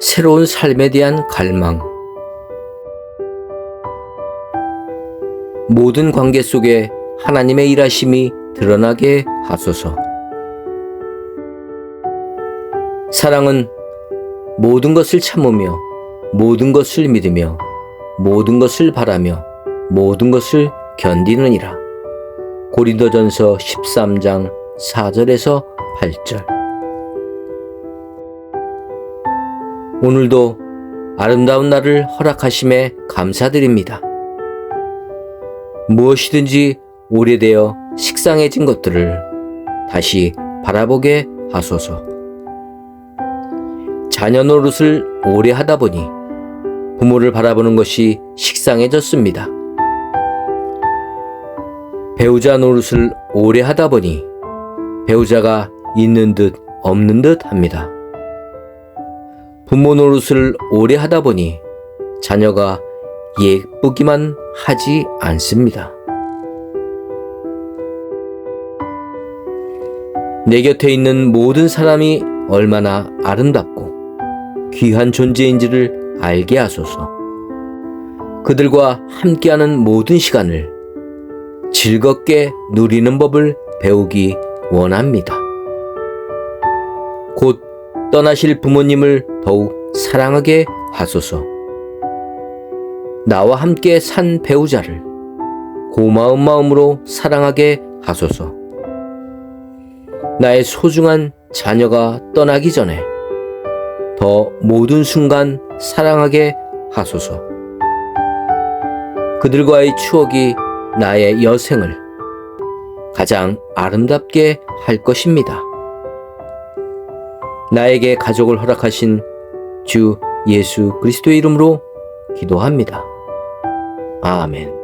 새로운 삶에 대한 갈망. 모든 관계 속에 하나님의 일하심이 드러나게 하소서. 사랑은 모든 것을 참으며 모든 것을 믿으며 모든 것을 바라며 모든 것을 견디느니라. 고린도전서 13장 4절에서 8절. 오늘도 아름다운 날을 허락하심에 감사드립니다. 무엇이든지 오래되어 식상해진 것들을 다시 바라보게 하소서. 자녀 노릇을 오래 하다 보니 부모를 바라보는 것이 식상해졌습니다. 배우자 노릇을 오래 하다 보니 배우자가 있는 듯 없는 듯 합니다. 부모 노릇을 오래 하다 보니 자녀가 예쁘기만 하지 않습니다. 내 곁에 있는 모든 사람이 얼마나 아름답고 귀한 존재인지를 알게 하소서. 그들과 함께하는 모든 시간을 즐겁게 누리는 법을 배우기 원합니다. 곧 떠나실 부모님을 더욱 사랑하게 하소서. 나와 함께 산 배우자를 고마운 마음으로 사랑하게 하소서. 나의 소중한 자녀가 떠나기 전에 더 모든 순간 사랑하게 하소서. 그들과의 추억이 나의 여생을 가장 아름답게 할 것입니다. 나에게 가족을 허락하신 주 예수 그리스도의 이름으로 기도합니다. 아멘.